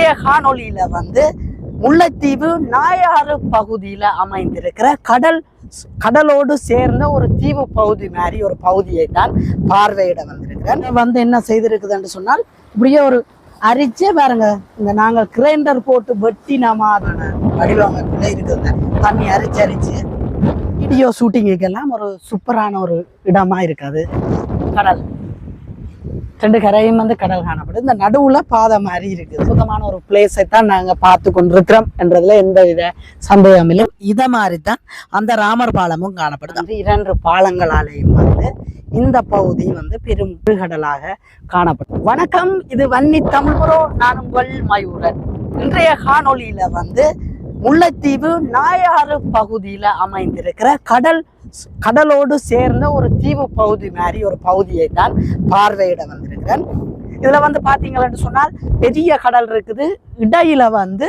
இன்றைய காணொலியில வந்து முல்லைத்தீவு நாயாறு பகுதியில அமைந்திருக்கிற கடல் கடலோடு சேர்ந்த ஒரு தீவு பகுதி மாதிரி ஒரு பகுதியை தான் பார்வையிட வந்திருக்கிறேன் வந்து என்ன செய்திருக்குதுன்னு சொன்னால் இப்படியே ஒரு அரிச்சே பாருங்க. இந்த நாங்கள் கிரைண்டர் போட்டு வெட்டின மாதிரியான வடிவமைப்புல இருக்குது தண்ணி அரிச்சு அரிச்சு. வீடியோ ஷூட்டிங்குக்கெல்லாம் ஒரு சூப்பரான ஒரு இடமா இருக்காது. கடல். ரெண்டு கரையும் வந்து கடல் காணப்படுது இந்த நடுவுல பாதை மாதிரி இருக்குது. சுத்தமான ஒரு பிளேஸை தான் நாங்கள் பார்த்து கொண்டிருக்கிறோம் என்றதுல எந்த வித சந்தேகம் இல்லை இதை மாதிரி தான் அந்த ராமர் பாலமும் காணப்படுது. இரண்டு பாலங்களாலேயும் வந்து இந்த பகுதி வந்து பெரும் கடலாக காணப்படும். வணக்கம். இது வன்னி தமிழ்புரோ நான் உங்கள் மயூரன். இன்றைய காணொலியில வந்து முல்லைத்தீவு நாயாறு பகுதியில் அமைந்திருக்கிற கடல் கடலோடு சேர்ந்த ஒரு தீவு பகுதி மாதிரி ஒரு பகுதியை தான் பார்வையிட வந்திருக்கிறேன். இதுல வந்து பாத்தீங்கன்னு சொன்னால் பெரிய கடல் இருக்குது. இடையில வந்து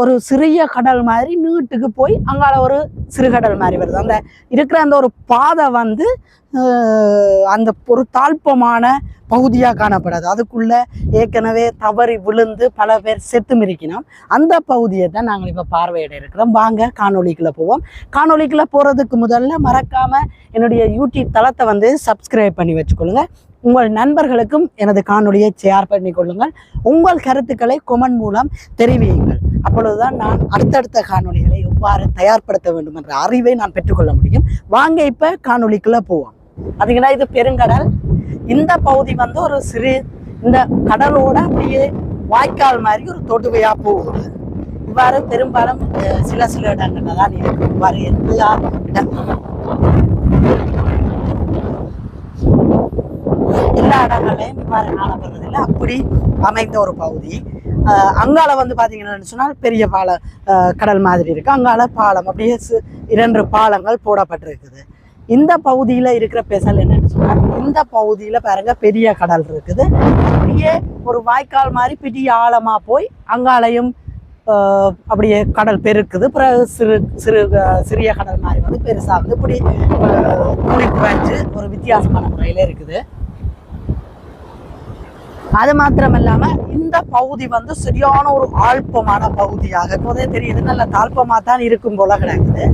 ஒரு சிறிய கடல் மாதிரி நீட்டுக்கு போய் அங்கால ஒரு சிறுகடல் மாதிரி வருது. அந்த இருக்கிற அந்த ஒரு பாதை வந்து அந்த ஒரு தாழ்ப்பமான பகுதியாக காணப்படாது. அதுக்குள்ள ஏற்கனவே தவறி விழுந்து பல பேர் செத்து மிரிக்கணும் அந்த பகுதியை தான் நாங்கள் இப்போ பார்வையிட இருக்கிறோம். வாங்க காணொலிக்குள்ளே போவோம். காணொலிக்குள்ளே போகிறதுக்கு முதல்ல மறக்காமல் என்னுடைய யூடியூப் தளத்தை வந்து சப்ஸ்கிரைப் பண்ணி வச்சுக்கொள்ளுங்க. உங்கள் நண்பர்களுக்கும் எனது காணொலியை ஷேர் பண்ணி கொள்ளுங்கள் உங்கள் கருத்துக்களை கொமெண்ட் மூலம் தெரிவியுங்கள். அப்பொழுதுதான் நான் அடுத்தடுத்த காணொளிகளை எவ்வாறு தயார்படுத்த வேண்டும் என்ற அறிவை நான் பெற்றுக்கொள்ள முடியும். வாங்க இப்போ காணொளிக்குள்ள போவோம். அதுங்கன்னா இது பெருங்கடல். இந்த பகுதி வந்து ஒரு சிறு இந்த கடலோட அப்படியே வாய்க்கால் மாதிரி ஒரு தொடுவையா போகுது. இவ்வாறு பெரும்பாலும் சில சில இடங்கள்ல தான் இருக்கும். இவ்வாறு எல்லா இடங்களும். எல்லா இடங்களையும் இவ்வாறு காணப்படுறதில்லை. அப்படி அமைந்த ஒரு பகுதி. அங்கால வந்து பார்த்தீங்கன்னு சொன்னால் பெரிய பாலம் கடல் மாதிரி இருக்கு. அங்கால பாலம் அப்படியே இரண்டு பாலங்கள் போடப்பட்டிருக்குது. இந்த பகுதியில் இருக்கிற பெசல் என்னன்னு சொன்னால் இந்த பகுதியில் பாருங்க பெரிய கடல் இருக்குது. அப்படியே ஒரு வாய்க்கால் மாதிரி பெரிய ஆழமாக போய் அங்காலையும் அப்படியே கடல் பெருக்குது. பிறகு சிறு சிறு சிறிய கடல் மாதிரி வந்து பெருசாக வந்து இப்படி குளிப்பு வச்சு ஒரு வித்தியாசமான முறையில் இருக்குது. அது மாத்திரம் இல்லாம இந்த பகுதி வந்து சரியான ஒரு ஆழ்ப்பமான பகுதியாக இப்போதே தெரியுது. நல்ல தாழ்பமா தான் இருக்கும் போல கிடக்குது.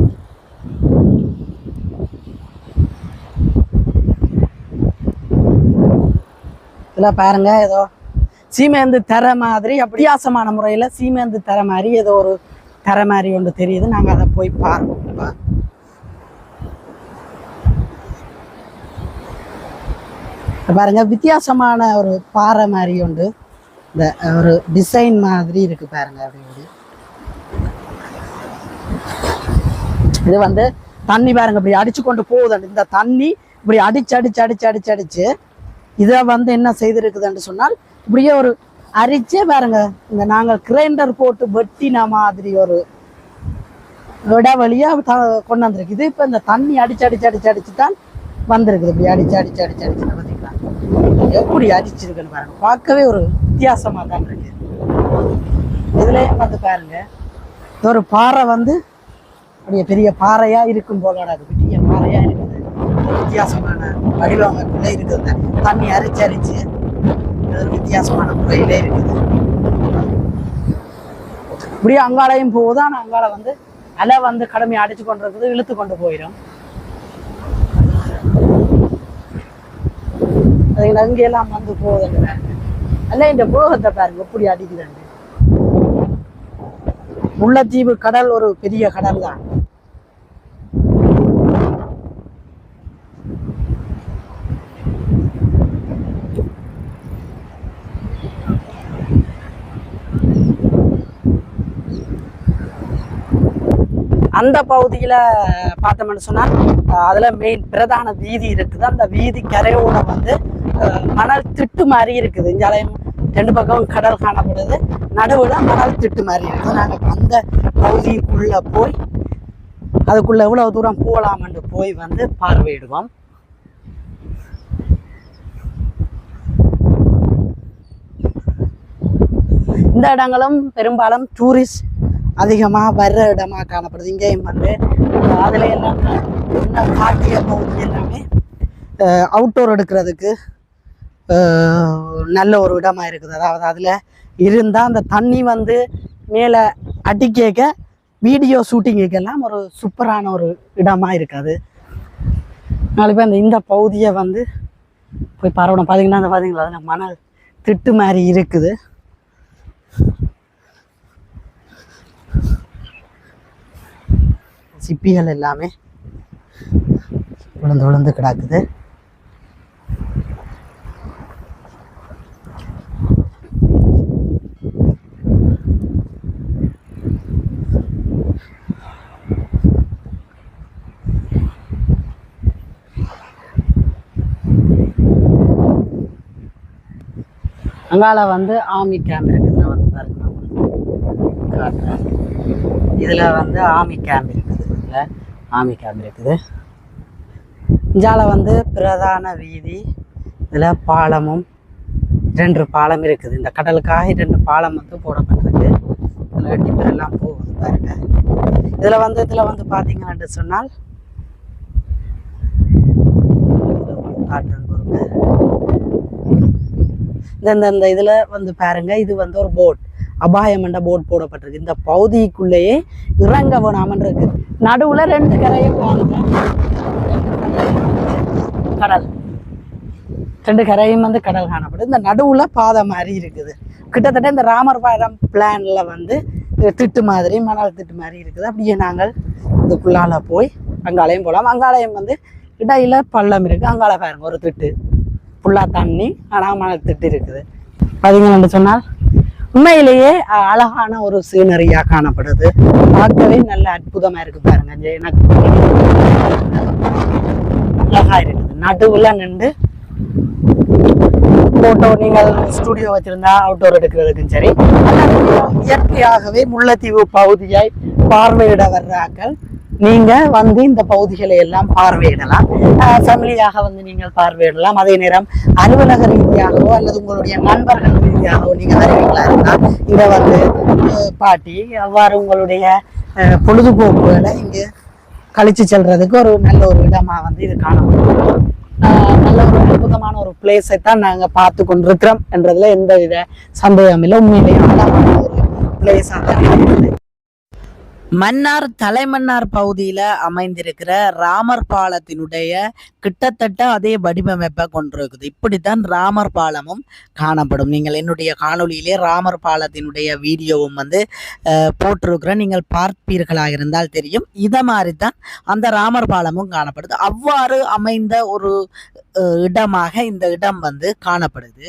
இதெல்லாம் பாருங்க. ஏதோ சீமேந்து தர மாதிரி அப்படியாசமான வித்தியாசமான முறையில் சீமேந்து தர மாதிரி ஏதோ ஒரு தர மாதிரி ஒன்று தெரியுது. நாங்கள் அதை போய் பார்ப்போம். பாருங்க வித்தியாசமான ஒரு பாறை மாதிரி உண்டு. இந்த ஒரு டிசைன் மாதிரி இருக்கு பாருங்க அப்படி இப்படி. இது வந்து தண்ணி பாருங்க இப்படி அடிச்சு கொண்டு போகுது. இந்த தண்ணி இப்படி அடிச்சு அடிச்சு அடிச்சு அடிச்சு அடிச்சு இதை வந்து என்ன செய்திருக்குதுன்னு சொன்னால் இப்படியே ஒரு அரிச்சே பாருங்க இந்த நாங்கள் கிரைண்டர் போட்டு வெட்டின மாதிரி ஒரு இட த- கொண்டு வந்திருக்கு. இது இப்போ இந்த தண்ணி அடிச்சு அடிச்சு அடிச்சு அடிச்சு தான் வந்திருக்குது. இப்படி அடிச்சு அடிச்சு அடிச்சு அடிச்சு பார்த்தீங்களா எப்படி அடிச்சிருக்குன்னு பாருங்க. பார்க்கவே ஒரு வித்தியாசமாக தான் இருக்கு. இதுலயும் வந்து பாருங்க. இது ஒரு பாறை வந்து அப்படியே பெரிய பாறையா இருக்கும் போல அது. பெரிய பாறையா இருக்குது. வித்தியாசமான வடிவமைப்புல இருக்குது. தண்ணி அரிச்சு அரிச்சு. ஒரு வித்தியாசமான முறையிலே இருக்குது. இப்படியே அங்காளையும் போகுது. ஆனால் அங்கால வந்து அலை வந்து கடமையை அடிச்சு கொண்டு இருக்குது இழுத்து கொண்டு போயிடும். பார்த்தீங்கன்னா அங்கெல்லாம் வந்து போகுதுங்க அல்ல இந்த போகத்தை பாருங்க எப்படி அடிக்கிறாங்க. முல்லைத்தீவு கடல் ஒரு பெரிய கடல் தான் அந்த பகுதியில் பார்த்தோம்னு சொன்னால் அதில் அதுல மெயின் பிரதான வீதி இருக்குது. அந்த வீதி கரையோட வந்து மணல் திட்டு மாதிரி இருக்குது. இங்காலையும் ரெண்டு பக்கம் கடல் காணப்படுது. நடுவுல மணல் திட்டு மாதிரி இருக்குது. நாங்கள் அந்த பகுதிக்குள்ளே போய் அதுக்குள்ள எவ்வளோ தூரம் போகலாம்னு போய் வந்து பார்வையிடுவோம். இந்த இடங்களும் பெரும்பாலும் டூரிஸ்ட் அதிகமாக வர்ற இடமா காணப்படுது. இங்கேயும் வந்து அதில் எல்லாமே என்ன காட்டிய பகுதி எல்லாமே அவுட்டோர் எடுக்கிறதுக்கு நல்ல ஒரு இடமாக இருக்குது. அதாவது அதில் இருந்தால் அந்த தண்ணி வந்து மேலே அடிக்க வீடியோ ஷூட்டிங்குக்கெல்லாம் ஒரு சூப்பரான ஒரு இடமாக இருக்காது. பேர் அந்த இந்த பகுதியை வந்து போய் பரவணும் பார்த்தீங்கன்னா அந்த பார்த்தீங்களா அதில் மணல் திட்டு மாதிரி இருக்குது. சிப்பிகள் எல்லாமே விழுந்து விழுந்து கிடக்குது. அங்கால வந்து ஆமி கேம்ப் இருக்குதுல வந்து பாருங்க. காட்டுறேன் இதில் வந்து ஆமி கேம்ப் இருக்குது. இதில் ஆமி கேம்ப் இருக்குது. இஞ்சால வந்து பிரதான வீதி. இதில் பாலமும் ரெண்டு பாலம் இருக்குது. இந்த கடலுக்காக ரெண்டு பாலம் வந்து போடப்பட்டிருக்கு. இதில் ரெண்டு பேரெல்லாம் போகுது பாருங்க. இதில் வந்து இதில் வந்து பார்த்தீங்கன்னு சொன்னால் காட்டுறேன் பாருங்க இந்த இந்த இந்த இதில் வந்து பாருங்க இது வந்து ஒரு போட் அபாயம் என்ற போட் போடப்பட்டிருக்கு. இந்த பகுதிக்குள்ளேயே இறங்க வேணாமன் இருக்கு நடுவுல ரெண்டு கரையும் பாருங்க கடல். ரெண்டு கரையும் வந்து கடல் காணப்படுது இந்த நடுவுல பாதை மாதிரி இருக்குது. கிட்டத்தட்ட இந்த ராமர் பாலம் பிளான்ல வந்து திட்டு மாதிரி மணல் திட்டு மாதிரி இருக்குது. அப்படியே நாங்கள் இதுக்குள்ளால போய் அங்காலயம் போகலாம். அங்காலயம் வந்து இடையில பள்ளம் இருக்கு. அங்கால பாருங்க ஒரு திட்டு. ஃபுல்லாக தண்ணி ஆனால் மணல் திட்டு இருக்குது. பார்த்தீங்கன்னு சொன்னால் உண்மையிலேயே அழகான ஒரு சீனரியாக காணப்படுது. பார்க்கவே நல்ல அற்புதமாக இருக்கு பாருங்க எனக்கு அழகா இருக்குது. நடுவில் நின்று போட்டோ நீங்கள் ஸ்டுடியோ வச்சிருந்தா அவுட்டோர் எடுக்கிறதுக்கும் சரி. இயற்கையாகவே முல்லைத்தீவு பகுதியை பார்வையிட வர்றாக்கள் நீங்க வந்து இந்த பகுதிகளை எல்லாம் பார்வையிடலாம். ஃபேமிலியாக வந்து நீங்கள் பார்வையிடலாம். அதே நேரம் அலுவலக ரீதியாகவோ அல்லது உங்களுடைய நண்பர்கள் ரீதியாகவோ நீங்க வருவீங்களா இருந்தால் இத வந்து பாட்டி அவ்வாறு உங்களுடைய பொழுதுபோக்குகளை இங்கு கழிச்சு செல்றதுக்கு ஒரு நல்ல ஒரு இடமா வந்து இது காணப்படும். ஆஹ் நல்ல ஒரு அற்புதமான ஒரு பிளேஸை தான் நாங்க பார்த்து கொண்டிருக்கிறோம். என்றதுல எந்த வித சந்தேகம் இல்லை உண்மையிலேயே அழகான ஒரு பிளேஸாக தான் இருக்குது மன்னார் தலைமன்னார் பகுதியில் அமைந்திருக்கிற ராமர் பாலத்தினுடைய கிட்டத்தட்ட அதே வடிவமைப்பை கொண்டிருக்குது. இப்படித்தான் ராமர் பாலமும் காணப்படும். நீங்கள் என்னுடைய காணொளியிலே ராமர் பாலத்தினுடைய வீடியோவும் வந்து போட்டிருக்கிற போட்டிருக்கிறேன். நீங்கள் பார்ப்பீர்களாக இருந்தால் தெரியும். இதை மாதிரி தான் அந்த ராமர் பாலமும் காணப்படுது. அவ்வாறு அமைந்த ஒரு இடமாக இந்த இடம் வந்து காணப்படுது.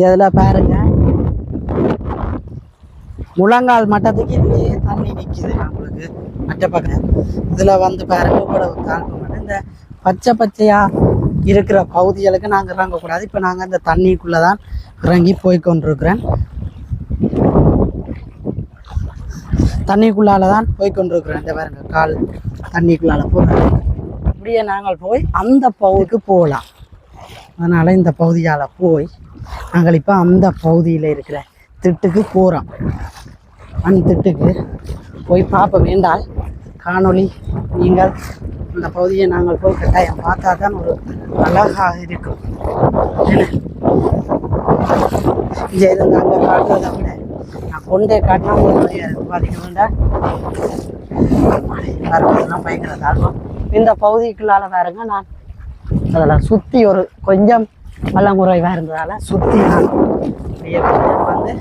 இதில் பாருங்க. முழங்கால் மட்டத்துக்கு இதுலேயே தண்ணி நிற்கிது நம்மளுக்கு. மற்ற பக்கம். இதுல வந்து பாருங்க இவ்வளவு தாழ்வு இந்த பச்சை பச்சையாக இருக்கிற பகுதிகளுக்கு நாங்கள் இறங்கக்கூடாது இப்போ நாங்கள் இந்த தண்ணிக்குள்ளே தான் இறங்கி போய் கொண்டிருக்கிறேன் தண்ணிக்குள்ளால தான் போய் இந்த பாருங்க கால் தண்ணிக்குள்ளால போகிறேன் இப்படியே நாங்கள் போய் அந்த பகுதிக்கு போகலாம். அதனால் இந்த பகுதியால் போய் நாங்கள் இப்போ அந்த பகுதியில் இருக்கிற திட்டுக்கு போகிறோம் அந்த திட்டுக்கு போய் பார்ப்ப வேண்டால் காணொளி நீங்கள் அந்த பகுதியை நாங்கள் போய் கட்டாயம் பார்த்தா தான் ஒரு அழகாக இருக்கும். இங்கே இருந்து அங்கே காட்டுறதை விட நான் கொண்டே காட்டினா உங்களுக்கு தெரியாது பார்த்தீங்கன்னா மரங்கள்லாம் பயங்கர தாழ்வம் இந்த பகுதிக்குள்ளால பாருங்க நான் அதில் சுற்றி ஒரு கொஞ்சம் வெள்ளம் குறைவாக இருந்ததால் சுற்றி நான் வந்து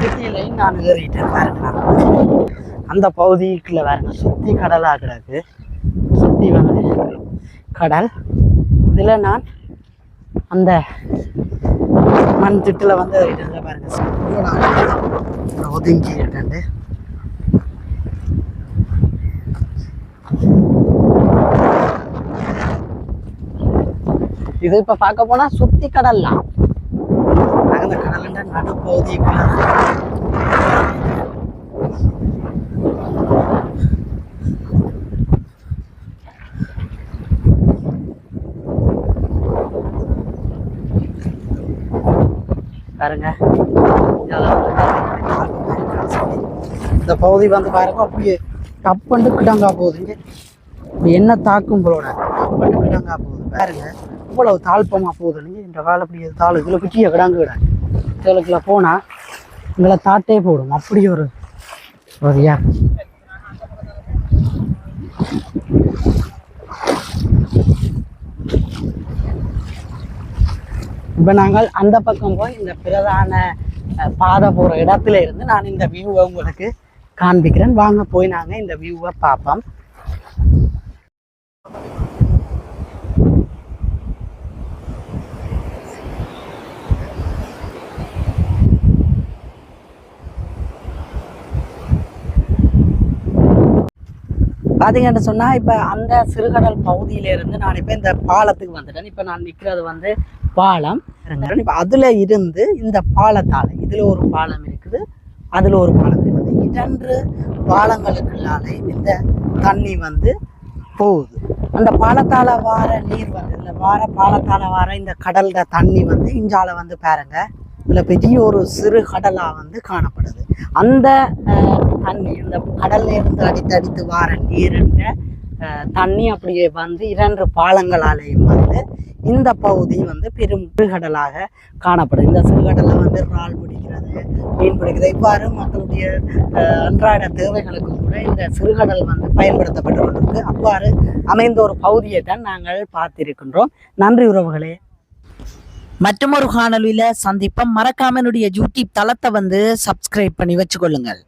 சுற்றிலையும் நான் ஏறிட்டேன் பாருங்க அந்த பகுதிக்குள்ள பாருங்க சுற்றி கடலாக கிடக்கு. சுற்றி வந்து கடல். இதில் நான் அந்த மண் திட்டில் வந்து ஏறிட்டேன் பாருங்க. இவ்வளோ ஒதுங்கி இது இப்ப பார்க்க போனா சுத்தி கடல்லாம் நாங்க கடல் நடுப்பகுதி பாருங்க. இந்த பகுதி வந்து பாருங்க அப்படியே கப்பண்டு கிடங்கா போகுதுங்க என்ன தாக்கும் போலோட கப்பண்டு கிடங்கா போகுது. பாருங்க. அவ்வளவு தாழ்ப்பமா இல்லைங்க இந்த கால அப்படியே தாள் இதுல குட்டிய கிடாங்க இதுக்குள்ள போனா உங்களை தாட்டே போடும். அப்படி ஒரு சரியா இப்போ நாங்கள் அந்த பக்கம் போய் இந்த பிரதான பாதை போகிற இடத்துல இருந்து நான் இந்த வியூவை உங்களுக்கு காண்பிக்கிறேன். வாங்க போய் நாங்கள் இந்த வியூவை பார்ப்போம். பார்த்தீங்கன்னு சொன்னால் இப்போ அந்த சிறுகடல் பகுதியில இருந்து நான் இப்போ இந்த பாலத்துக்கு வந்துட்டேன். இப்போ நான் நிற்கிறது வந்து பாலம். இப்போ அதில் இருந்து இந்த பாலத்தால் இதில் ஒரு பாலம் இருக்குது. அதில் ஒரு பாலம் இருக்குது. இரண்டு பாலங்களுக்குள்ளாலே இந்த தண்ணி வந்து போகுது. அந்த பாலத்தால் வார நீர் வந்து இந்த வார பாலத்தால் வார இந்த கடல்ல தண்ணி வந்து இஞ்சால வந்து பாருங்க. இதில் பெரிய ஒரு சிறு கடலாக வந்து காணப்படுது. அந்த தண்ணி இந்த கடல்ல இருந்து அடித்து அடித்து வார நீருன்ற தண்ணி அப்படியே வந்து இரண்டு பாலங்களாலேயும் வந்து இந்த பகுதி வந்து பெரும் சிறுகடலாக காணப்படுது. இந்த சிறுகடலில் வந்து இறால் பிடிக்கிறது மீன் பிடிக்கிறது. இவ்வாறு மக்களுடைய அன்றாட தேவைகளுக்கு கூட இந்த சிறுகடல் வந்து பயன்படுத்தப்பட்டு கொண்டிருக்கு. அவ்வாறு அமைந்த ஒரு பகுதியை தான் நாங்கள் பார்த்திருக்கின்றோம். நன்றி உறவுகளே. மற்றும் ஒரு காணொலியில சந்திப்போம். மறக்காம என்னுடைய யூடியூப் தளத்தை வந்து சப்ஸ்கிரைப் பண்ணி வச்சுக்கொள்ளுங்கள்.